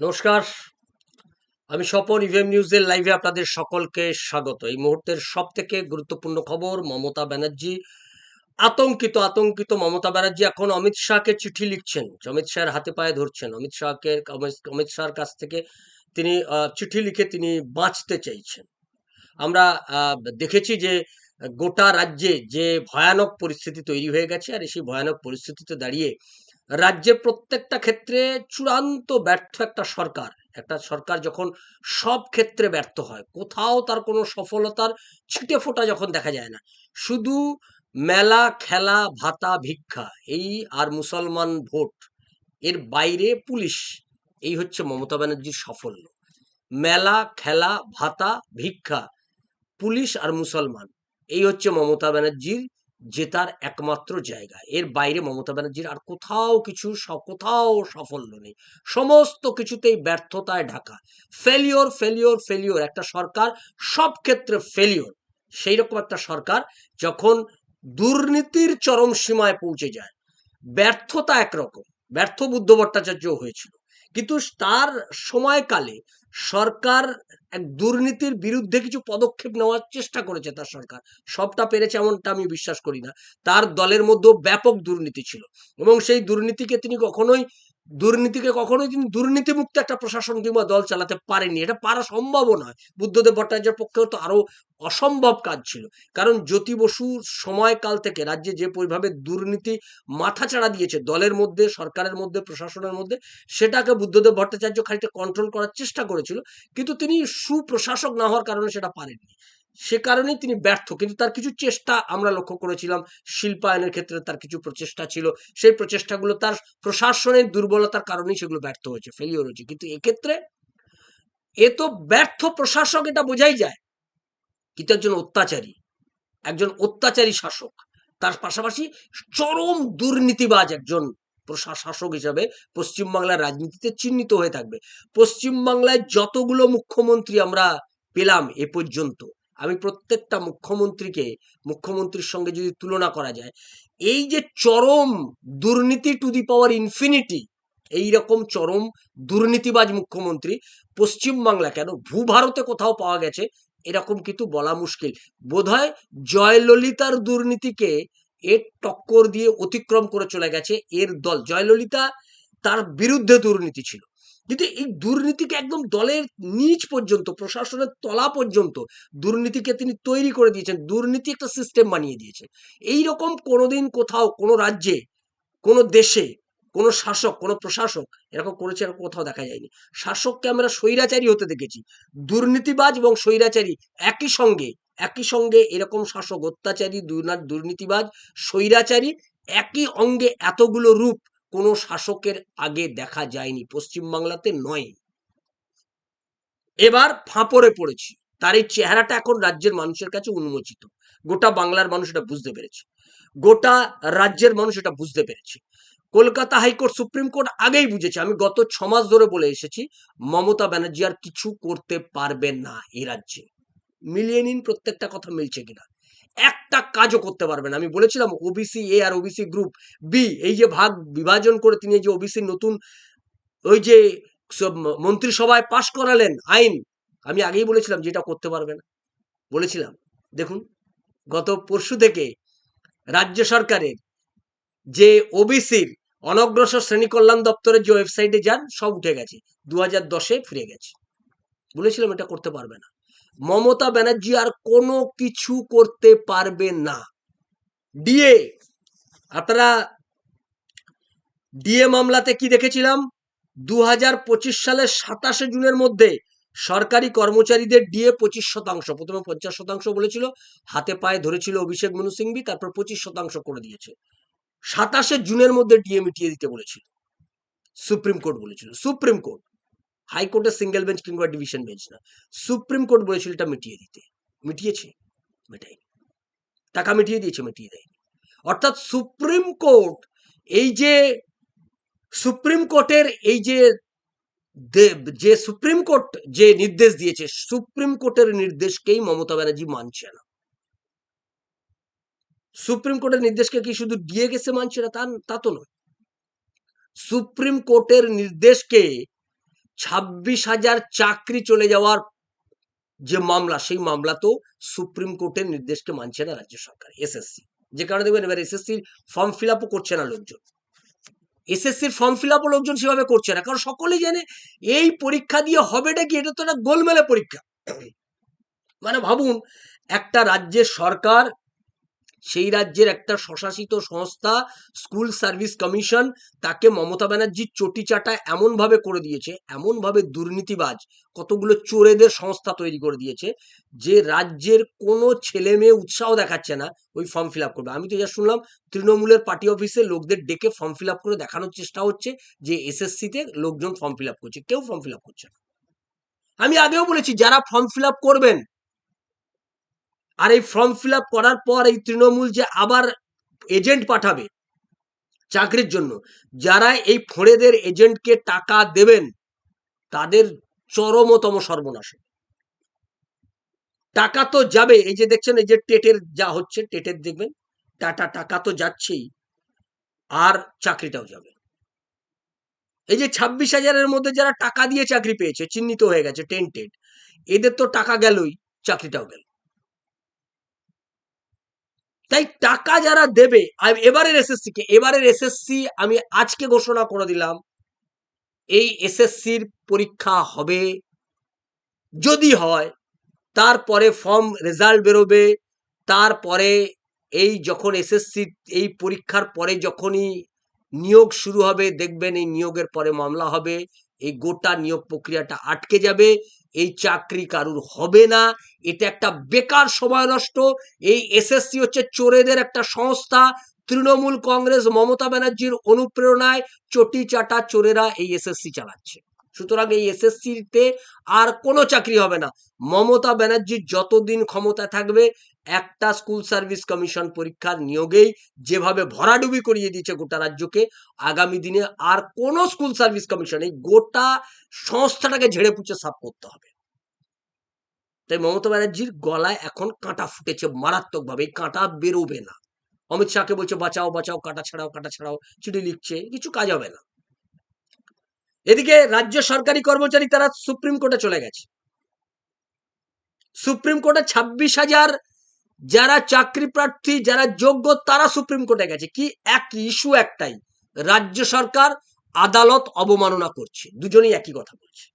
নমস্কার। আমি স্বপন ইভিএম নিউজের লাইভে আপনাদের সকলকে স্বাগত। এই মুহূর্তের সব থেকে গুরুত্বপূর্ণ খবর, মমতা ব্যানার্জি। আতঙ্কিত আতঙ্কিত মমতা ব্যানার্জি এখন অমিত শাহকে চিঠি লিখছেন। অমিত শাহের হাতে পায়ে ধরছেন। অমিত শাহকে, অমিত- শাহর কাছ থেকে তিনি চিঠি লিখে তিনি বাঁচতে চাইছেন। আমরা দেখেছি যে গোটা রাজ্যে যে ভয়ানক পরিস্থিতি তৈরি হয়ে গেছে আর সেই ভয়ানক পরিস্থিতিতে দাঁড়িয়ে রাজ্যের প্রত্যেকটা ক্ষেত্রে চূড়ান্ত ব্যর্থ একটা সরকার। একটা সরকার যখন সব ক্ষেত্রে ব্যর্থ হয়, কোথাও তার কোনো সফলতার ছিটে ফোটা যখন দেখা যায় না। শুধু মেলা, খেলা, ভাতা, ভিক্ষা, এই আর মুসলমান ভোট, এর বাইরে পুলিশ, এই হচ্ছে মমতা ব্যানার্জির সাফল্য। মেলা, খেলা, ভাতা, ভিক্ষা, পুলিশ আর মুসলমান, এই হচ্ছে মমতা ব্যানার্জির জেতার একমাত্র জায়গা। এর বাইরে মমতা ব্যানার্জির আর কোথাও কিছু কোথাও সাফল্য নেই। সমস্ত কিছুতেই ব্যর্থতায় ঢাকা। ফেলিওর ফেলিওর ফেলিওর একটা সরকার, সব ক্ষেত্রে ফেলিওর সেই রকম একটা সরকার যখন দুর্নীতির চরম সীমায় পৌঁছে যায়। ব্যর্থতা একরকম। ব্যর্থ বুদ্ধ ভট্টাচার্য হয়েছিল। কিন্তু তার সময়কালে সরকার এক দুর্নীতির বিরুদ্ধে কিছু পদক্ষেপ নেওয়ার চেষ্টা করেছে তার সরকার। সবটা পেরেছে এমনটা আমি বিশ্বাস করি না। তার দলের মধ্যেও ব্যাপক দুর্নীতি ছিল এবং সেই দুর্নীতিকে তিনি কখনোই দুর্নীতিকে কখনোই তিনি দুর্নীতিমুক্ত একটা প্রশাসন কিংবা দল চালাতে পারেনি এটা পারা সম্ভবও নয়। বুদ্ধদেব ভট্টাচার্যের পক্ষেও তো আরও অসম্ভব কাজ ছিল। কারণ জ্যোতি বসুর সময়কাল থেকে রাজ্যে যে পরিভাবে দুর্নীতি মাথাচাড়া দিয়েছে, দলের মধ্যে, সরকারের মধ্যে, প্রশাসনের মধ্যে, সেটাকে বুদ্ধদেব ভট্টাচার্য খানিকটা কন্ট্রোল করার চেষ্টা করেছিল। কিন্তু তিনি সুপ্রশাসক না হওয়ার কারণে সেটা পারেননি। সে কারণেই তিনি ব্যর্থ। কিন্তু তার কিছু চেষ্টা আমরা লক্ষ্য করেছিলাম। শিল্পায়নের ক্ষেত্রে তার কিছু প্রচেষ্টা ছিল। সেই প্রচেষ্টাগুলো তার প্রশাসনের দুর্বলতার কারণেই সেগুলো ব্যর্থ হয়েছে ফেলিওর হয়েছে। কিন্তু এক্ষেত্রে এ তো ব্যর্থ প্রশাসক, এটা বোঝাই যায়। কিন্তু একজন অত্যাচারী একজন অত্যাচারী শাসক, তার পাশাপাশি চরম দুর্নীতিবাজ একজন প্রশা- শাসক হিসাবে পশ্চিমবাংলার রাজনীতিতে চিহ্নিত হয়ে থাকবে। পশ্চিমবাংলায় যতগুলো মুখ্যমন্ত্রী আমরা পেলাম এ পর্যন্ত আমি প্রত্যেকটা মুখ্যমন্ত্রীকে, মুখ্যমন্ত্রীর সঙ্গে যদি তুলনা করা যায়, এই যে চরম দুর্নীতি টু দি পাওয়ার ইনফিনিটি এই রকম চরম দুর্নীতিবাজ মুখ্যমন্ত্রী পশ্চিমবাংলা কেন? ভূভারতে কোথাও পাওয়া গেছে, এরকম কিন্তু বলা মুশকিল। বোধহয় জয়ললিতার দুর্নীতিকে এর টক্কর দিয়ে অতিক্রম করে চলে গেছে এর দল। জয়ললিতা তার বিরুদ্ধে দুর্নীতি ছিল। কিন্তু এই দুর্নীতিকে একদম দলের নিচ পর্যন্ত, প্রশাসনের তলা পর্যন্ত দুর্নীতিকে তিনি তৈরি করে দিয়েছেন। দুর্নীতি একটা সিস্টেম বানিয়ে দিয়েছেন। এই রকম কোনোদিন কোথাও, কোনো রাজ্যে, কোনো দেশে, কোনো শাসক, কোনো প্রশাসক এরকম করেছে এরকম কোথাও দেখা যায়নি। শাসককে আমরা স্বৈরাচারী হতে দেখেছি। দুর্নীতিবাজ এবং স্বৈরাচারী একই সঙ্গে একই সঙ্গে এরকম শাসক, অত্যাচারী দুর্নীতিবাজ, স্বৈরাচারী একই অঙ্গে এতগুলো রূপ কোনো শাসকের আগে দেখা যায়নি, পশ্চিমবাংলাতে নয়। এবার ফাঁপড়ে পড়েছি। তার এই চেহারাটা এখন রাজ্যের মানুষের কাছে উন্মোচিত। গোটা বাংলার মানুষ এটা বুঝতে পেরেছে। গোটা রাজ্যের মানুষ এটা বুঝতে পেরেছে। কলকাতা হাইকোর্ট, সুপ্রিম কোর্ট আগেই বুঝেছে। আমি গত ছ মাস ধরে বলে এসেছি, মমতা ব্যানার্জি আর কিছু করতে পারবে না এই রাজ্যে। মিলিয়ে নিন প্রত্যেকটা কথা মিলছে কিনা। একটা কাজও করতে পারবেন। আমি বলেছিলাম ওবিসি এ আর ওবিসি গ্রুপ বি এই যে ভাগ বিভাজন করে তিনি যে ওবিসি নতুন, ওই যে মন্ত্রিসভায় পাশ করালেন আইন, আমি আগেই বলেছিলাম যেটা করতে পারবে না। বলেছিলাম। দেখুন, গত পরশু থেকে রাজ্য সরকারের যে ওবিসির অনগ্রসর শ্রেণি কল্যাণ দপ্তরের যে ওয়েবসাইটে যান, সব উঠে গেছে। দু হাজার দশে ফিরে গেছে। বলেছিলাম এটা করতে পারবে না। মমতা ব্যানার্জি আর কোনো কিছু করতে পারবে না। ডিএ, আপনারা ডিএ মামলাতে কি দেখেছিলাম? দু হাজার পঁচিশ সালের সাতাশে জুনের মধ্যে সরকারি কর্মচারীদের ডিএ পঁচিশ শতাংশ, প্রথমে পঞ্চাশ শতাংশ বলেছিল, হাতে পায়ে ধরেছিল অভিষেক মনু সিংভি, তারপর পঁচিশ শতাংশ করে দিয়েছে। সাতাশে জুনের মধ্যে ডিএ মিটিয়ে দিতে বলেছিল। সুপ্রিম কোর্ট বলেছিল, সুপ্রিম কোর্ট। হাইকোর্টের সিঙ্গেল বেঞ্চ কিংবা ডিভিশন বেঞ্চ না। সুপ্রিম কোর্ট বলেছিল এটা মিটিয়ে দিতে। মিটিয়েছে, মেটায়নি। টাকা মিটিয়ে দিয়েছে, মিটিয়ে দেয়নি। অর্থাৎ সুপ্রিম কোর্ট এই যে সুপ্রিম কোর্টের এই যে যে সুপ্রিম কোর্ট যে নির্দেশ দিয়েছে সুপ্রিম কোর্টের নির্দেশকেই মমতা ব্যানার্জি মানছে না। সুপ্রিম কোর্টের নির্দেশকে কি শুধু দিয়ে গেছে মানছে না? তা, তো নয়। সুপ্রিম কোর্টের নির্দেশকে ছাব্বিশ হাজার চাকরি চলে যাওয়ার যে মামলা, সেই মামলা তো সুপ্রিম কোর্টের নির্দেশকে মানছে না রাজ্য সরকার এসএসসি যে কারণে দেখবেন এবার এসএসসির ফর্ম ফিল আপও করছে না লোকজন। এসএসসির ফর্ম ফিল আপও লোকজন সেভাবে করছে না, কারণ সকলেই জানে এই পরীক্ষা দিয়ে হবেটা কি, এটা তো একটা গোলমেলে পরীক্ষা। মানে ভাবুন, একটা রাজ্যের সরকার সেই রাজ্যের একটা স্বশাসিত সংস্থা স্কুল সার্ভিস কমিশন তাকে মমতা ব্যানার্জির চটি চাটা এমনভাবে করে দিয়েছে, এমনভাবে দুর্নীতিবাজ, কতগুলো চোরেদের সংস্থা তৈরি করে দিয়েছে, যে রাজ্যের কোনো ছেলে মেয়ে উৎসাহ দেখাচ্ছে না ওই ফর্ম ফিল করবে। আমি তো যা শুনলাম, তৃণমূলের পার্টি অফিসে লোকদের ডেকে ফর্ম ফিল করে দেখানোর চেষ্টা হচ্ছে যে এসএসসিতে লোকজন ফর্ম ফিল করছে, কেউ ফর্ম ফিল করছে না। আমি আগেও বলেছি, যারা ফর্ম ফিল করবেন আর এই ফর্ম ফিল করার পর এই তৃণমূল যে আবার এজেন্ট পাঠাবে চাকরির জন্য, যারা এই ফোঁড়েদের এজেন্টকে টাকা দেবেন, তাদের চরমতম সর্বনাশ। টাকা তো যাবে, এই যে দেখছেন, এই যে টেটের যা হচ্ছে, টেটের দেখবেন, টাটা, টাকা তো যাচ্ছেই, আর চাকরিটাও যাবে। এই যে ছাব্বিশ হাজারের মধ্যে যারা টাকা দিয়ে চাকরি পেয়েছে, চিহ্নিত হয়ে গেছে টেন্টেড এদের তো টাকা গেলই, চাকরিটাও গেল। তাই টাকা যারা দেবে এবারের এসএসসি কে, এবারের এসএসসি আমি আজকে ঘোষণা করে দিলাম, এই এসএসসির পরীক্ষা হবে যদি হয়, তারপরে ফর্ম রেজাল্ট বেরোবে, তারপরে এই যখন এসএসসি এই পরীক্ষার পরে যখনই নিয়োগ শুরু হবে, দেখবেন এই নিয়োগের পরে মামলা হবে, এই গোটা নিয়োগ প্রক্রিয়াটা আটকে যাবে এই চাকরি কারুর হবে না। এটা একটা বেকার সময় নষ্ট। এই এসএসসি হচ্ছে চোরেদের একটা সংস্থা। তৃণমূল কংগ্রেস মমতা ব্যানার্জির অনুপ্রেরণায় চটি চাটা চোরেরা এই এসএসসি চালাচ্ছে। সুতরাং এই এসএসসিতে আর কোনো চাকরি হবে না। মমতা ব্যানার্জির যতদিন ক্ষমতা থাকবে একটা স্কুল সার্ভিস কমিশন পরীক্ষার নিয়োগেই যেভাবে ভরাডুবি করিয়ে দিয়েছে গোটা রাজ্যকে, আগামী দিনে আর কোনো স্কুল সার্ভিস কমিশন এই গোটা সংস্থাটাকে ঝেড়ে পুচে সাফ করতে হবে। তাই মমতা ব্যানার্জির গলায় এখন কাঁটা ফুটেছে মারাত্মকভাবে, এই কাঁটা বেরোবে না। অমিত শাহকে বলছে, বাঁচাও বাঁচাও, কাঁটা ছাড়াও কাঁটা ছাড়াও, চিঠি লিখছে, কিছু কাজ হবে না। এদিকে রাজ্য সরকারি কর্মচারী তারা সুপ্রিম কোর্টে চলে গেছে। সুপ্রিম কোর্টে ছাব্বিশ হাজার যারা চাকরি প্রার্থী, যারা যোগ্য, তারা সুপ্রিম কোর্টে গেছে। কি এক ইস্যু একটাই, রাজ্য সরকার আদালত অবমাননা করছে। দুজনেই একই কথা বলছে।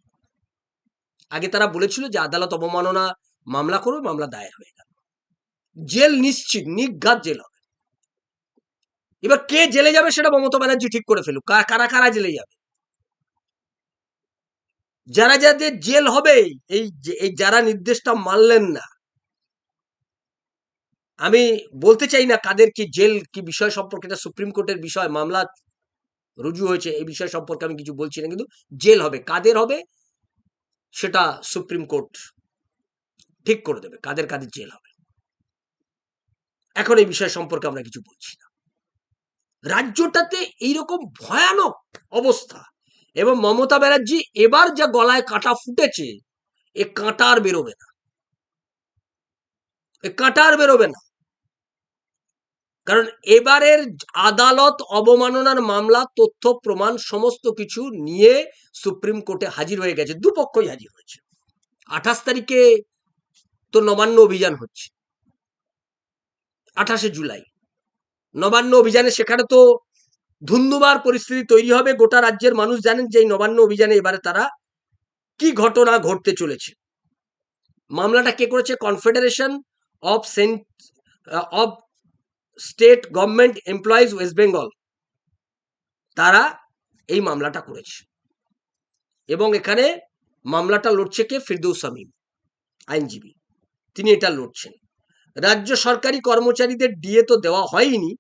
আগে তারা বলেছিল যে আদালত অবমাননা, মামলা করবে মামলা দায়ের হয়ে গেল। জেল নিশ্চিত নিঘাত জেল হবে। এবার কে জেলে যাবে সেটা মমতা ব্যানার্জি ঠিক করে ফেলুক। কারা কারা জেলে যাবে? যারা যাদের জেল হবে এই যারা নির্দেশটা মানলেন না আমি বলতে চাই না কাদের কি জেল কি বিষয় সম্পর্কে, এটা সুপ্রিম কোর্টের বিষয়, মামলা রুজু হয়েছে, এই বিষয় সম্পর্কে আমি কিছু বলছি না, কিন্তু জেল হবে, কাদের হবে সেটা সুপ্রিম কোর্ট ঠিক করে দেবে, কাদের কাদের জেল হবে। এখন এই বিষয় সম্পর্কে আমরা কিছু বলছি না। রাজ্যটাতে এইরকম ভয়ানক অবস্থা এবং মমতা ব্যানার্জি এবার যা গলায় কাঁটা ফুটেছে, এ কাঁটার বেরোবে না। এ কাঁটার বেরোবে না। কারণ এবারের আদালত অবমাননার মামলা, তথ্য, প্রমাণ, সমস্ত কিছু নিয়ে সুপ্রিম কোর্টে হাজির হয়ে গেছে। দুপক্ষই হাজির হয়েছে। আঠাশ তারিখে তো নবান্ন অভিযান হচ্ছে। আঠাশে জুলাই। নবান্ন অভিযানে সেখানে তো ধুন্ধুমার পরিস্থিতি তৈরি হবে। গোটা রাজ্যের মানুষ জানেন যে এই নবান্ন অভিযানে এবারে তারা কি ঘটনা ঘটতে চলেছে। মামলাটা কে করেছে? Confederation of cent, of state government employees West Bengal তারা এই মামলাটা করেছে। এবং এখানে মামলাটা লড়ছে কে? ফিরদৌস শামীম আইনজীবী। তিনি এটা লড়ছেন। রাজ্য সরকারি কর্মচারীদের ডিএ তো দেওয়া হয়নি।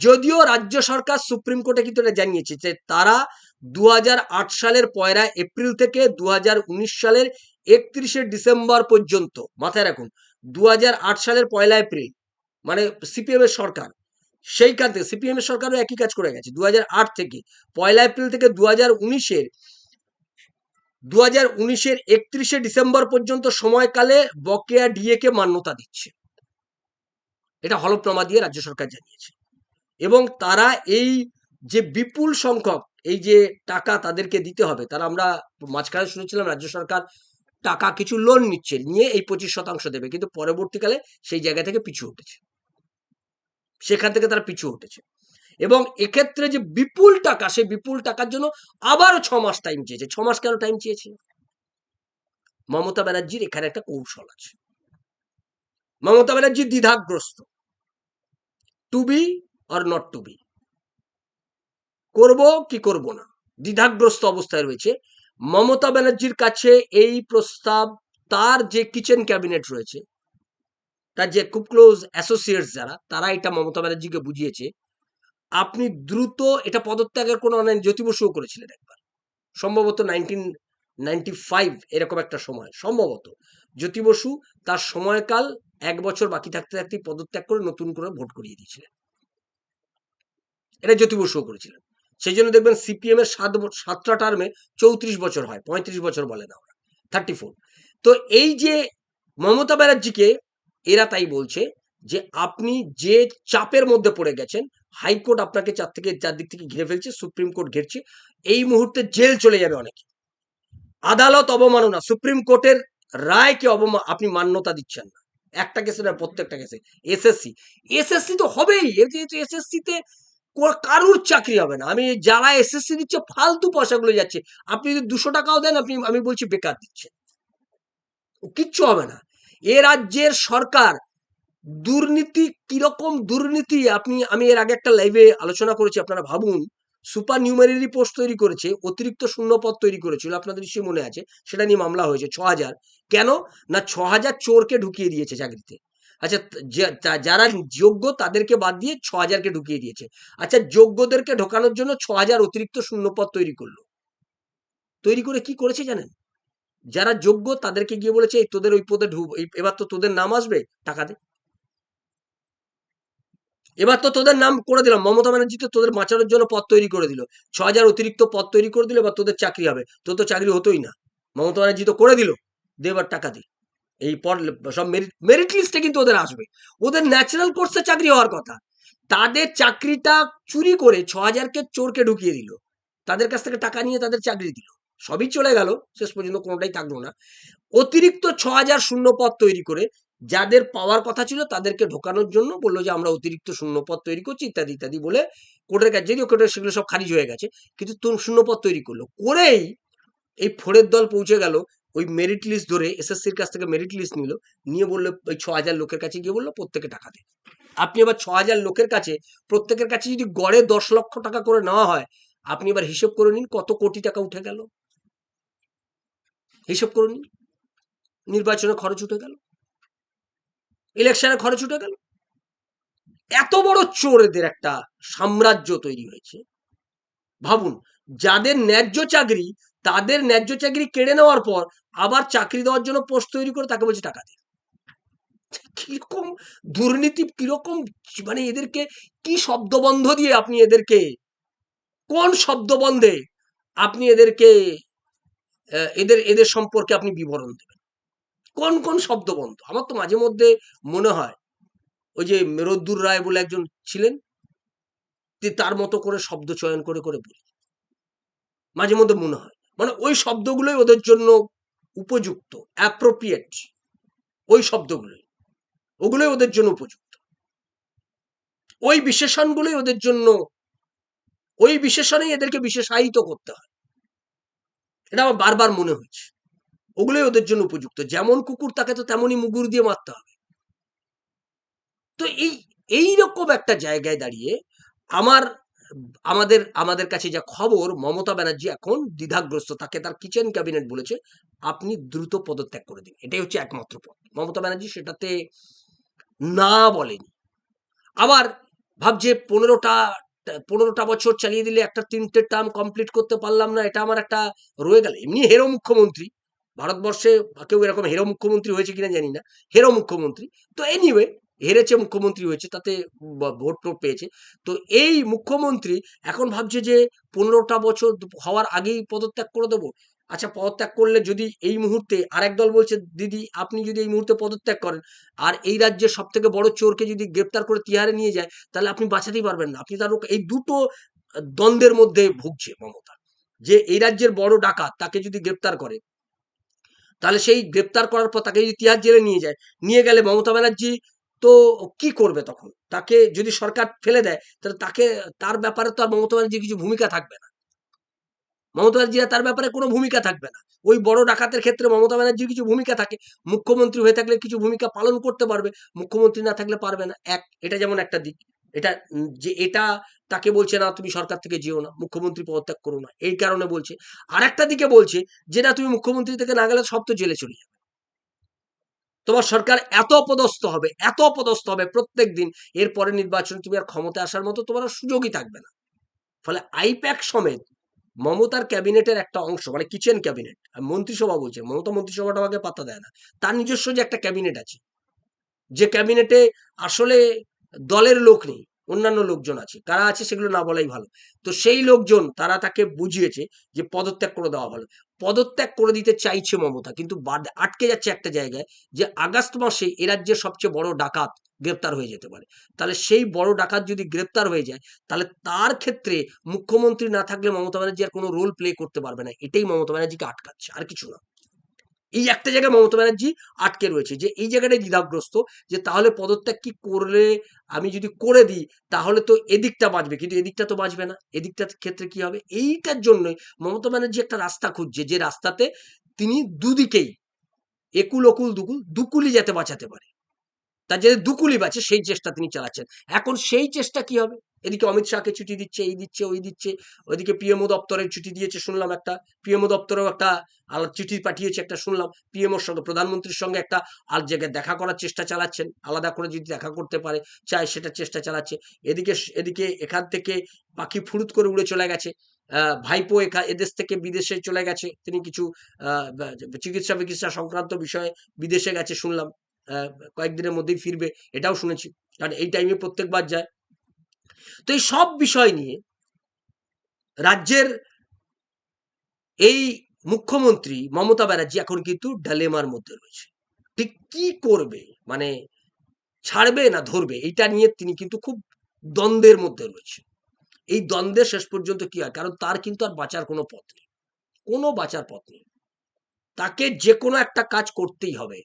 যদিও রাজ্য সরকার সুপ্রিম কোর্টে কিন্তু এটা জানিয়েছে যে তারা দু হাজার আট সালের পয়লা এপ্রিল থেকে দু হাজার উনিশ সালের একত্রিশে ডিসেম্বর পর্যন্ত, মাথায় রাখুন দু হাজার আট সালের পয়লা এপ্রিল মানে সিপিএম এর সরকার। সেইখান থেকে সিপিএম এর সরকারও একই কাজ করে গেছে। দুই হাজার আট থেকে, পয়লা এপ্রিল থেকে দু হাজার উনিশের দু হাজার উনিশের একত্রিশে ডিসেম্বর পর্যন্ত সময়কালে বকেয়া ডিএ কে মান্যতা দিচ্ছে। এটা হলফনামা দিয়ে রাজ্য সরকার জানিয়েছে। এবং তারা এই যে বিপুল সংখ্যক, এই যে টাকা তাদেরকে দিতে হবে, তারা আমরা মাঝখানে শুনেছিলাম রাজ্য সরকার টাকা কিছু লোন নিচ্ছে, নিয়ে এই পঁচিশ শতাংশ দেবে, কিন্তু পরবর্তীকালে সেই জায়গা থেকে পিছু উঠেছে সেখান থেকে তারা পিছু উঠেছে এবং এক্ষেত্রে যে বিপুল টাকা, সেই বিপুল টাকার জন্য আবারও ছ মাস টাইম চেয়েছে। ছ মাস কেন টাইম চেয়েছে? মমতা ব্যানার্জির এখানে একটা কৌশল আছে। Mamata Banerjee দ্বিধাগ্রস্ত। To be or not to be করব কি করব না? দ্বিধাগ্রস্ত অবস্থায় রয়েছে। মমতা ব্যানার্জির কাছে এই প্রস্তাব, তার যে কিচেন ক্যাবিনেট রয়েছে তার যে খুব ক্লোজ অ্যাসোসিয়েটস যারা তারা এটা মমতা ব্যানার্জিকে বুঝিয়েছে। আপনি দ্রুত এটা পদত্যাগের কোনো অনলাইন জ্যোতি বসুও করেছিলেন একবার। সম্ভবত নাইনটিন নাইনটি ফাইভ এরকম একটা সময়। সম্ভবত। জ্যোতি বসু তার সময়কাল এক বছর বাকি থাকতে থাকতে পদত্যাগ করে নতুন করে ভোট করিয়ে দিয়েছিলেন। এটা জ্যোতি বসুও করেছিলেন। সেই জন্য দেখবেন সিপিএম এর সাত সাতটা টার্মে চৌত্রিশ বছর হয়, পঁয়ত্রিশ বছর বলে না ওরা থার্টি ফোর তো এই যে মমতা ব্যানার্জিকে এরা তাই বলছে যে আপনি যে চাপের মধ্যে পড়ে গেছেন, হাইকোর্ট আপনাকে চার থেকে, চার দিক থেকে ঘিরে ফেলছে, সুপ্রিম কোর্ট ঘিরছে, এই মুহূর্তে জেল চলে যাবে অনেকে। আদালত অবমাননা, সুপ্রিম কোর্টের রায়কে অবমা, আপনি মান্যতা দিচ্ছেন না। একটা কেসে না প্রত্যেকটা কেসে এসএসসি এসএসসি তো হবেই যেহেতু এসএসসি তে কো- কারুর চাকরি হবে না। আমি যারা এসএসসি দিচ্ছে, ফালতু পয়সাগুলো যাচ্ছে। আপনি যদি দুশো টাকাও দেন, আপনি, আমি বলছি বেকার দিচ্ছেন। কিচ্ছু হবে না। এ রাজ্যের সরকার দুর্নীতি, কীরকম দুর্নীতি আপনি, আমি এর আগে একটা লাইভে আলোচনা করেছি, আপনারা ভাবুন সুপার নিউমারি পোস্ট তৈরি করেছে, অতিরিক্ত শূন্যপদ তৈরি করেছিল আপনাদের নিশ্চয়ই মনে আছে, সেটা নিয়ে মামলা হয়েছে ছ হাজার কেন? না ছ হাজার চোরকে ঢুকিয়ে দিয়েছে চাকরিতে। আচ্ছা যারা যোগ্য তাদেরকে বাদ দিয়ে ছ হাজারকে ঢুকিয়ে দিয়েছে। আচ্ছা যোগ্যদেরকে ঢোকানোর জন্য ছ হাজার অতিরিক্ত শূন্যপদ তৈরি করল। তৈরি করে কি করেছে জানেন? যারা যোগ্য তাদেরকে গিয়ে বলেছে, এই তোদের ওই পদে এই- এবার তো তোদের নাম আসবে, টাকা দে। এবার তো তোদের নাম করে দিলাম, মমতা ব্যানার্জি তো তোদের বাঁচানোর জন্য পদ তৈরি করে দিল। ছ হাজার অতিরিক্ত পদ তৈরি করে দিল, এবার তোদের চাকরি হবে। তোর তো চাকরি হতোই না। মমতা ব্যানার্জি তো করে দিল, দে এবার টাকা দে। এই পর সব মেরিট মেরিট লিস্টে কিন্তু ওদের আসবে। ওদের ন্যাচারাল কোর্সে চাকরি হওয়ার কথা। তাদের চাকরিটা চুরি করে ছ হাজারকে চোরকে ঢুকিয়ে দিল। তাদের কাছ থেকে টাকা নিয়ে তাদের চাকরি দিল। সবই চলে গেল, শেষ পর্যন্ত কোনোটাই থাকল না। অতিরিক্ত ছ হাজার শূন্য পদ তৈরি করে যাদের পাওয়ার কথা ছিল তাদেরকে ঢোকানোর জন্য বলল যে, আমরা অতিরিক্ত শূন্যপদ তৈরি করছি, ইত্যাদি ইত্যাদি বলে কোর্টের কাছে যদিও কোর্টের সেগুলো সব খারিজ হয়ে গেছে। কিন্তু শূন্যপদ তৈরি করল। করেই এই ফোরের দল পৌঁছে গেল, ওই মেরিট লিস্ট ধরে এসএসসির কাছ থেকে মেরিট লিস্ট নিল, নিয়ে বলল, ওই ছ হাজার লোকের কাছে গিয়ে বলল, প্রত্যেকে টাকা দে। আপনি এবার ছ হাজার লোকের কাছে, প্রত্যেকের কাছে যদি গড়ে দশ লক্ষ টাকা করে নেওয়া হয়, আপনি এবার হিসেব করে নিন কত কোটি টাকা উঠে গেল। হিসেব করে নিন নির্বাচনে খরচ উঠে গেল, ইলেকশনে খরচ উঠে গেল। এত বড় চোরেদের একটা সাম্রাজ্য তৈরি হয়েছে। ভাবুন, যাদের ন্যায্য চাকরি, তাদের ন্যায্য চাকরি কেড়ে নেওয়ার পর আবার চাকরি দেওয়ার জন্য পোস্ট তৈরি করে তাকে বলছে টাকা দিন কীরকম দুর্নীতি, কীরকম মানে এদেরকে কি শব্দবন্ধ দিয়ে আপনি এদেরকে, কোন শব্দবন্ধে আপনি এদেরকে এদের এদের সম্পর্কে আপনি বিবরণ দেবেন। কোন কোন শব্দবন্ধ আমার তো মাঝে মধ্যে মনে হয়, ওই যে রদ্দুর রায় বলে একজন ছিলেন তার মতো করে শব্দ চয়ন করে করে বলি। মাঝে মধ্যে মনে হয়। মানে ওই শব্দগুলোই ওদের জন্য উপযুক্ত অ্যাপ্রোপ্রিয়েট ওই শব্দগুলোই। ওগুলোই ওদের জন্য উপযুক্ত। ওই বিশেষণগুলোই ওদের জন্য, ওই বিশেষণেই এদেরকে বিশেষায়িত করতে হয়। এটা আমার বারবার মনে হয়েছে। ওগুলোই ওদের জন্য উপযুক্ত। যেমন কুকুর, তাকে তো তেমনই মুগুর দিয়ে মারতে হবে। তো এই এই রকম একটা জায়গায় দাঁড়িয়ে আমার, আমাদের আমাদের কাছে যা খবর, মমতা ব্যানার্জি এখন দ্বিধাগ্রস্ত। তাকে তার কিচেন ক্যাবিনেট বলেছে, আপনি দ্রুত পদত্যাগ করে দিন। এটাই হচ্ছে একমাত্র পথ। মমতা ব্যানার্জি সেটাতে না বলেনি। আবার ভাবছে পনেরোটা পনেরোটা বছর চালিয়ে দিলে একটা তিনটে টার্ম কমপ্লিট করতে পারলাম না, এটা আমার একটা রয়ে গেল। এমনি হেরো মুখ্যমন্ত্রী, ভারতবর্ষে কেউ এরকম হেরো মুখ্যমন্ত্রী হয়েছে কিনা জানি না, হেরো মুখ্যমন্ত্রী। তো এনিওয়ে হেরেছে মুখ্যমন্ত্রী হয়েছে, তাতে ভোট টোট পেয়েছে। তো এই মুখ্যমন্ত্রী এখন ভাবছে যে পনেরোটা বছর হওয়ার আগেই পদত্যাগ করে দেবো। আচ্ছা পদত্যাগ করলে যদি এই মুহূর্তে আরেক দল বলছে, দিদি, আপনি যদি এই মুহূর্তে পদত্যাগ করেন আর এই রাজ্যের সব থেকে বড় চোরকে যদি গ্রেপ্তার করে তিহারে নিয়ে যায়, তাহলে আপনি বাঁচাতেই পারবেন না। আপনি তার এই দুটো দ্বন্দ্বের মধ্যে ভুগছে মমতা। যে এই রাজ্যের বড় ডাকাত তাকে যদি গ্রেপ্তার করে, তাহলে সেই গ্রেপ্তার করার পর তাকে যদি তিহার জেলে নিয়ে যায়, নিয়ে গেলে মমতা ব্যানার্জি তো কি করবে তখন? তাকে যদি সরকার ফেলে দেয়, তাহলে তাকে, তার ব্যাপারে তো আর মমতা ব্যানার্জির কিছু ভূমিকা থাকবে না। মমতা ব্যানার্জি তার ব্যাপারে কোনো ভূমিকা থাকবে না। ওই বড় ডাকাতের ক্ষেত্রে মমতা ব্যানার্জির কিছু ভূমিকা থাকে। মুখ্যমন্ত্রী হয়ে থাকলে কিছু ভূমিকা পালন করতে পারবে, মুখ্যমন্ত্রী না থাকলে পারবে না। এক, এটা যেমন একটা দিক। এটা যে এটা তাকে বলছে না, তুমি সরকার থেকে যেও না, মুখ্যমন্ত্রী পদত্যাগ করো না, এই কারণে বলছে। আর একটা দিকে বলছে যে, না, তুমি মুখ্যমন্ত্রী থেকে না গেলে সব তো জেলে চলে যাবে। তোমার সরকার এত অপদস্থ হবে, এত অপদস্থ হবে প্রত্যেক দিন, এরপরে নির্বাচনে তুমি আর ক্ষমতায় আসার মতো তোমার সুযোগই থাকবে না। ফলে আইপ্যাক সমেত মমতার ক্যাবিনেটের একটা অংশ মানে কিচেন ক্যাবিনেট। মন্ত্রিসভা বলছে, মমতা মন্ত্রিসভাটা আমাকে পাত্তা দেয় না। তার নিজস্ব যে একটা ক্যাবিনেট আছে, যে ক্যাবিনেটে আসলে দলের লোক নেই, অন্যান্য লোকজন আছে, কারা আছে সেগুলো না বলাই ভালো। তো সেই লোকজন, তারা তাকে বুঝিয়েছে যে পদত্যাগ করে দেওয়া ভালো। পদত্যাগ করে দিতে চাইছে মমতা, কিন্তু আটকে যাচ্ছে একটা জায়গায় যে আগস্ট মাসে এ রাজ্যের সবচেয়ে বড় ডাকাত গ্রেপ্তার হয়ে যেতে পারে। তাহলে সেই বড় ডাকাত যদি গ্রেপ্তার হয়ে যায়, তাহলে তার ক্ষেত্রে মুখ্যমন্ত্রী না থাকলে মমতা ব্যানার্জি আর কোনো রোল প্লে করতে পারবে না। এটাই মমতা ব্যানার্জিকে আটকাচ্ছে, আর কিছু না। এই একটা জায়গায় মমতা ব্যানার্জি আটকে রয়েছে যে এই জায়গাটাই দ্বিধাগ্রস্ত যে তাহলে পদত্যাগ কি করলে আমি যদি করে দিই, তাহলে তো এদিকটা বাঁচবে, কিন্তু এদিকটা তো বাঁচবে না। এদিকটার ক্ষেত্রে কি হবে? এইটার জন্যই মমতা ব্যানার্জি একটা রাস্তা খুঁজছে যে রাস্তাতে তিনি দুদিকেই একুল অকুল দুকুল দুকুলি যাতে বাঁচাতে পারে। তার যাতে দুকুলি বাঁচে সেই চেষ্টা তিনি চালাচ্ছেন। এখন সেই চেষ্টা কি হবে? এদিকে অমিত শাহকে ছুটি দিচ্ছে, এই দিচ্ছে, ওই দিচ্ছে, ওইদিকে পিএমও দপ্তরের ছুটি দিয়েছে, শুনলাম একটা। পিএমও দপ্তরেও একটা আলাদা চিঠি পাঠিয়েছে, একটা শুনলাম। পিএমওর সঙ্গে, প্রধানমন্ত্রীর সঙ্গে একটা আর জায়গায় দেখা করার চেষ্টা চালাচ্ছেন। আলাদা করে যদি দেখা করতে পারে, চায় সেটা চেষ্টা চালাচ্ছে। এদিকে এদিকে এখান থেকে পাখি ফুরুত করে উড়ে চলে গেছে। ভাইপো এখা, এদেশ থেকে বিদেশে চলে গেছে। তিনি কিছু চিকিৎসা বিকিৎসা সংক্রান্ত বিষয়ে বিদেশে গেছে, শুনলাম। কয়েকদিনের মধ্যেই ফিরবে, এটাও শুনেছি। কারণ এই টাইমে প্রত্যেকবার যায়। তো এই সব বিষয় নিয়ে রাজ্যের এই মুখ্যমন্ত্রী মমতা ব্যানার্জি এখন কিন্তু ডালেমার মধ্যে রয়েছে। ঠিক কি করবে? মানে ছাড়বে না ধরবে? এইটা নিয়ে তিনি কিন্তু খুব দ্বন্দ্বের মধ্যে রয়েছে। এই দ্বন্দ্বের শেষ পর্যন্ত কি হয়? কারণ তার কিন্তু আর বাঁচার কোনো পথ নেই। কোনো বাঁচার পথ নেই। তাকে যে কোনো একটা কাজ করতেই হবে।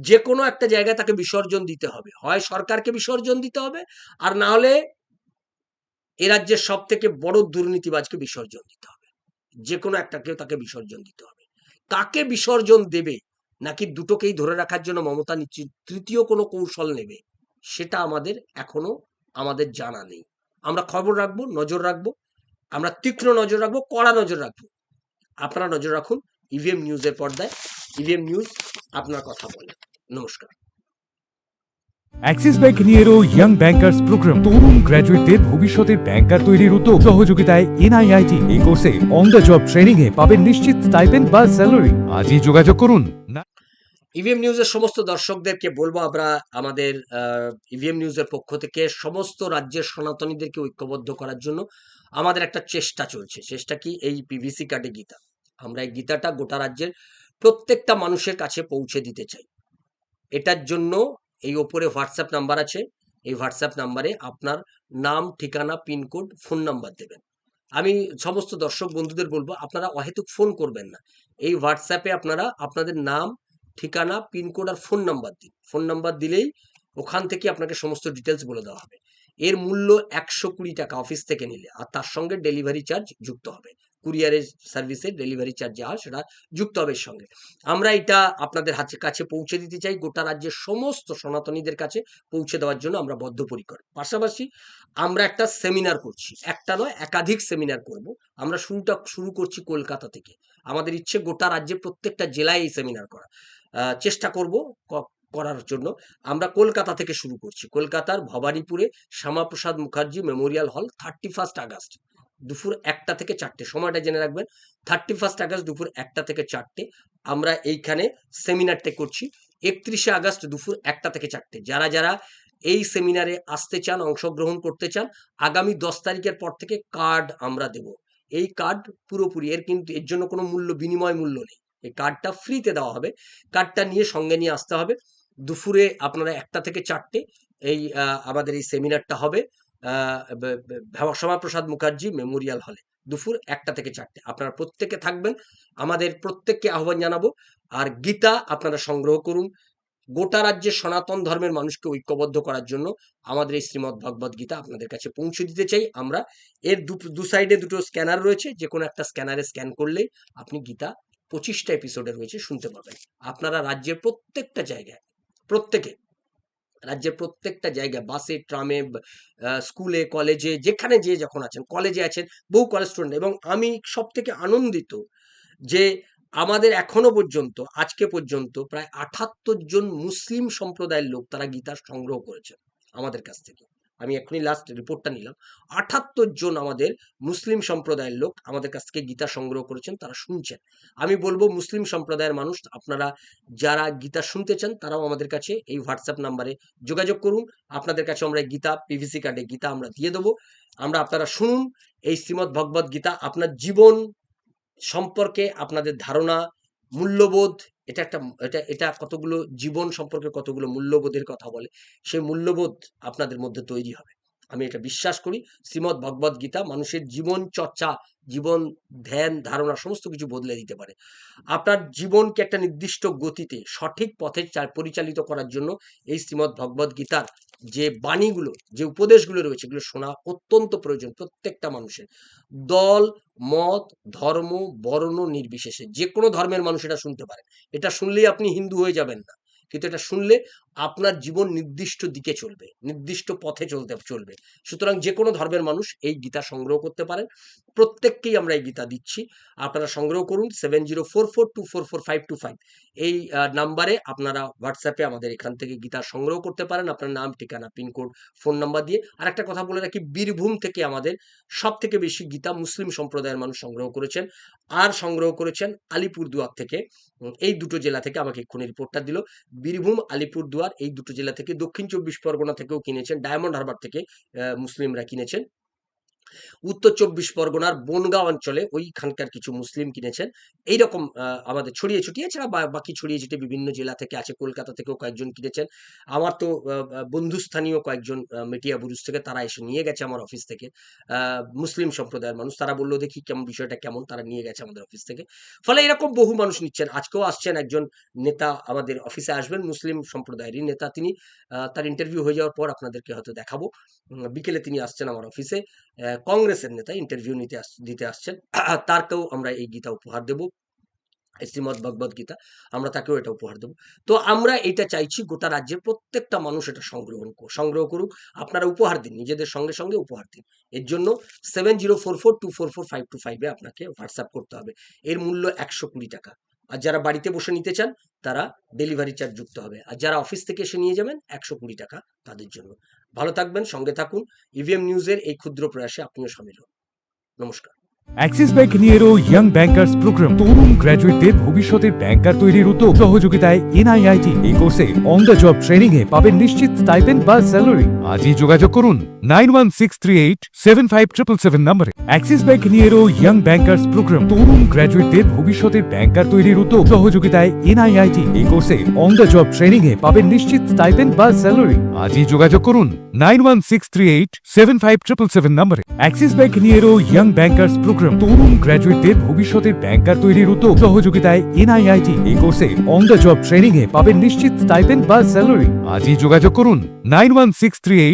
যে কোনো একটা জায়গায় তাকে বিসর্জন দিতে হবে। হয় সরকারকে বিসর্জন দিতে হবে, আর না হলে এ রাজ্যের সব থেকে বড় দুর্নীতিবাজকে বিসর্জন দিতে হবে। যে কোনো একটাকে তাকে বিসর্জন দিতে হবে। কাকে বিসর্জন দেবে, নাকি দুটোকেই ধরে রাখার জন্য মমতা নিশ্চিত তৃতীয় কোনো কৌশল নেবে, সেটা আমাদের এখনও আমাদের জানা নেই। আমরা খবর রাখব, নজর রাখব, আমরা তীক্ষ্ণ নজর রাখব, কড়া নজর রাখব। আপনারা নজর রাখুন ইভিএম নিউজের পর্দায়। ইভিএম নিউজ আপনার কথা বলে। নমস্কার। অ্যাক্সিস ব্যাংক নিয়ে এলো ইয়াং ব্যাংকার্স প্রোগ্রাম তরুণ গ্র্যাজুয়েটদের ভবিষ্যতের ব্যাংকার তৈরির উদ্যোগ। সহযোগিতায় এনআইআইটি এই কোর্সে অন দ্য জব ট্রেনিং এ পাবেন নিশ্চিত স্টাইপেন্ড বা স্যালারি আজই যোগাযোগ করুন। ইভিএম নিউজের সমস্ত দর্শকদেরকে বলব আমরা আমাদের ইভিএম নিউজের পক্ষ থেকে সমস্ত রাজ্যের সনাতনীদেরকে ঐক্যবদ্ধ করার জন্য আমাদের একটা চেষ্টা চলছে। চেষ্টা কি? এই পিভিসি কার্ডে গীতা। আমরা এই গীতাটা গোটা রাজ্যের প্রত্যেকটা মানুষের কাছে পৌঁছে দিতে চাই। এটার জন্য এই ওপরে হোয়াটসঅ্যাপ নাম্বার আছে। এই হোয়াটসঅ্যাপ নাম্বারে আপনার নাম, ঠিকানা পিনকোড ফোন নাম্বার দেবেন। আমি সমস্ত দর্শক বন্ধুদের বলব, আপনারা অহেতুক ফোন করবেন না। এই হোয়াটসঅ্যাপে আপনারা আপনাদের নাম, ঠিকানা পিনকোড আর ফোন নাম্বার দিন। ফোন নাম্বার দিলেই ওখান থেকে আপনাকে সমস্ত ডিটেলস বলে দেওয়া হবে। এর মূল্য একশো কুড়ি টাকা অফিস থেকে নিলে, আর তার সঙ্গে ডেলিভারি চার্জ যুক্ত হবে। কুরিয়ারের সার্ভিসে ডেলিভারি চার্জ যা হয়, সেটা যুক্ত হবে সঙ্গে। আমরা এটা আপনাদের হাতে কাছে পৌঁছে দিতে চাই, গোটা রাজ্যের সমস্ত সনাতনীদের কাছে পৌঁছে দেওয়ার জন্য আমরা বদ্ধপরিকর। পাশাপাশি আমরা একটা সেমিনার করছি, একটা নয়, একাধিক সেমিনার করব। আমরা শুরুটা, শুরু করছি কলকাতা থেকে। আমাদের ইচ্ছে গোটা রাজ্যে প্রত্যেকটা জেলায় এই সেমিনার করা। চেষ্টা করব করার জন্য। আমরা কলকাতা থেকে শুরু করছি। কলকাতার ভবানীপুরে Shyamaprasad Mukherjee memorial hall, thirty first August. দুপুর একটা থেকে চারটে, সময়টা জেনে রাখবেন। থার্টি ফার্স্ট আগস্ট দুপুর একটা থেকে চারটে, আমরা এইখানে সেমিনারটা করছি। একত্রিশে আগস্ট দুপুর একটা থেকে চারটে। যারা যারা এই সেমিনারে আসতে চান, অংশগ্রহণ করতে চান, আগামী দশ তারিখের পর থেকে কার্ড আমরা দেব। এই কার্ড পুরোপুরি, এর কিন্তু এর জন্য কোনো মূল্য, বিনিময় মূল্য নেই। এই কার্ডটা ফ্রিতে দেওয়া হবে। কার্ডটা নিয়ে সঙ্গে নিয়ে আসতে হবে। দুপুরে আপনারা একটা থেকে চারটে, এই আমাদের এই সেমিনারটা হবে। শ্যামাপ্রসাদ মুখার্জি মেমোরিয়াল হলে। দুপুর একটা থেকে চারটে। আপনারা প্রত্যেকে থাকবেন। আমাদের প্রত্যেককে আহ্বান জানাব। আর গীতা আপনারা সংগ্রহ করুন। গোটা রাজ্যের সনাতন ধর্মের মানুষকে ঐক্যবদ্ধ করার জন্য আমাদের এই শ্রীমদ্ ভগবদ গীতা আপনাদের কাছে পৌঁছে দিতে চাই আমরা। এর দু সাইডে দুটো স্ক্যানার রয়েছে। যে কোনো একটা স্ক্যানারে স্ক্যান করলেই আপনি গীতা পঁচিশটা এপিসোডে রয়েছে শুনতে পাবেন। আপনারা রাজ্যের প্রত্যেকটা জায়গায়, প্রত্যেকে রাজ্যের প্রত্যেকটা জায়গায়, বাসে, ট্রামে স্কুলে, কলেজে, যেখানে যে যখন আছেন, কলেজে আছেন, বহু কলেজ স্টুডেন্ট এবং আমি সব থেকে আনন্দিত যে আমাদের এখনও পর্যন্ত, আজকে পর্যন্ত প্রায় আঠাত্তর জন মুসলিম সম্প্রদায়ের লোক তারা গীতার সংগ্রহ করেছেন আমাদের কাছ থেকে। আমি এখনই লাস্ট রিপোর্টটা নিলাম। আঠাত্তর জন আমাদের মুসলিম সম্প্রদায়ের লোক আমাদের কাছ থেকে গীতা সংগ্রহ করেছেন, তারা শুনছেন। আমি বলব মুসলিম সম্প্রদায়ের মানুষ, আপনারা যারা গীতা শুনতে চান, তারাও আমাদের কাছে এই হোয়াটসঅ্যাপ নাম্বারে যোগাযোগ করুন। আপনাদের কাছে আমরা গীতা পিভিসি কার্ডে গীতা আমরা দিয়ে দেবো। আমরা আপনারা শুনুন, এই শ্রীমদ্ ভগবদ গীতা আপনার জীবন সম্পর্কে আপনাদের ধারণা, মূল্যবোধ এটা একটা, এটা এটা কতগুলো জীবন সম্পর্কে কতগুলো মূল্যবোধের কথা বলে সেই মূল্যবোধ আপনাদের মধ্যে তৈরি হবে। আমি এটা বিশ্বাস করি, শ্রীমদ্ ভগবদ গীতা মানুষের জীবন চর্চা, জীবন ধ্যান, ধারণা সমস্ত কিছু বদলে দিতে পারে। আপনার জীবনকে একটা নির্দিষ্ট গতিতে, সঠিক পথে পরিচালিত করার জন্য এই শ্রীমদ্ ভগবদ গীতার যে বাণীগুলো, যে উপদেশগুলো রয়েছে, এগুলো শোনা অত্যন্ত প্রয়োজন প্রত্যেকটা মানুষের। দল, মত, ধর্ম, বর্ণ নির্বিশেষে যে কোনো ধর্মের মানুষ এটা শুনতে পারে। এটা শুনলেই আপনি হিন্দু হয়ে যাবেন না। কিন্তু এটা শুনলে আপনার জীবন নির্দিষ্ট দিকে চলবে, নির্দিষ্ট পথে চলতে, চলবে। সুতরাং যে কোনো ধর্মের মানুষ এই গীতা সংগ্রহ করতে পারেন। প্রত্যেককেই আমরা এই গীতা দিচ্ছি। আপনারা সংগ্রহ করুন seven zero four four two four four five two five এই নাম্বারে আপনারা হোয়াটসঅ্যাপে আমাদের এখান থেকে গীতা সংগ্রহ করতে পারেন। আপনার নাম, ঠিকানা পিনকোড ফোন নাম্বার দিয়ে। আর একটা কথা বলে রাখি, বীরভূম থেকে আমাদের সব থেকে বেশি গীতা মুসলিম সম্প্রদায়ের মানুষ সংগ্রহ করেছেন। আর সংগ্রহ করেছেন আলিপুরদুয়ার থেকে। এই দুটো জেলা থেকে আমাকে এক্ষুনি রিপোর্টটা দিল। বীরভূম, আলিপুরদুয়ার এই দুটো জেলা থেকে দক্ষিণ চব্বিশ পরগনা থেকেও কিনেছেন ডায়মন্ড হারবার থেকে মুসলিমরা কিনেছেন। উত্তর চব্বিশ পরগনার বনগাঁ অঞ্চলে ওইখানকার কিছু মুসলিম কিনেছেন। এইরকম আমাদের ছড়িয়ে ছিটিয়ে এছাড়া বাকি ছড়িয়ে ছিটিয়ে বিভিন্ন জেলা থেকে আছে, কলকাতা থেকেও কয়েকজন কিনেছেন। আমার তো বন্ধুস্থানীয় কয়েকজন মেটিয়া বুরুজ থেকে তারা এসে নিয়ে গেছে আমার অফিস থেকে। মুসলিম সম্প্রদায়ের মানুষ, তারা বলল, দেখি কেমন, বিষয়টা কেমন? তারা নিয়ে গেছে আমাদের অফিস থেকে। ফলে এরকম বহু মানুষ নিচ্ছেন। আজকেও আসছেন একজন নেতা আমাদের অফিসে আসবেন, মুসলিম সম্প্রদায়েরই নেতা। তিনি তার ইন্টারভিউ হয়ে যাওয়ার পর আপনাদেরকে হয়তো দেখাবো। বিকেলে তিনি আসছেন আমার অফিসে কংগ্রেসের নেতা ইন্টারভিউ নিতে দিতে আসছেন। তারকেও আমরা এই গীতা উপহার দেব। শ্রীমদ ভগবদ গীতা, আমরা তাকেও এটা উপহার দেবো। তো আমরা এটা চাইছি গোটা রাজ্যের প্রত্যেকটা মানুষ এটা সংগ্রহণ কর- সংগ্রহ করুক। আপনারা উপহার দিন, নিজেদের সঙ্গে সঙ্গে উপহার দিন। এর জন্য seven zero four four two four four five two ফাইভে আপনাকে হোয়াটসঅ্যাপ করতে হবে। এর মূল্য একশো কুড়ি টাকা। আর যারা বাড়িতে বসে নিতে চান, তারা ডেলিভারি চার্জ যুক্ত হবে। আর যারা অফিস থেকে এসে নিয়ে যাবেন, একশো কুড়ি টাকা তাদের জন্য। ভালো থাকবেন সঙ্গে থাকুন। ইভিএম নিউজের এই ক্ষুদ্র প্রয়াসে আপনিও সামিল হন। নমস্কার। অ্যাক্সিস ব্যাংক নিয়ে এলো ইয়াং ব্যাংকার্স প্রোগ্রাম তরুণ গ্র্যাজুয়েটদের ভবিষ্যতের ব্যাংকার তৈরির উদ্যোগ। সহযোগিতায় এনআইআইটি এই কোর্সে অন দ্য জব ট্রেনিং এ পাবেন নিশ্চিত স্টাইপেন্ড বা স্যালারি আজই যোগাযোগ করুন nine one six three eight seven five triple seven নম্বরে অ্যাক্সিস ব্যাংক নিয়ে এলো ইয়াং ব্যাংকার্স প্রোগ্রাম তরুণ গ্র্যাজুয়েটদের ভবিষ্যতের ব্যাংকার তৈরির উদ্যোগ। সহযোগিতায় এনআইআইটি এই কোর্সে অন দ্য জব ট্রেনিং এ পাবেন নিশ্চিত স্টাইপেন্ড বা স্যালারি আজই যোগাযোগ করুন নাইন নম্বরে অ্যাক্সিস ব্যাংক নিয়ে এলো ইয়াং ব্যাংকার্স প্রোগ্রাম তরুণ গ্র্যাজুয়েটদের ভবিষ্যতের ব্যাংকার তৈরির উদ্যোগ। সহযোগিতায় এনআইআইটি এই কোর্সে অন দ্য জব ট্রেনিং এ পাবেন নিশ্চিত স্টাইপেন্ড বা স্যালারি আজই যোগাযোগ করুন nine one six three eight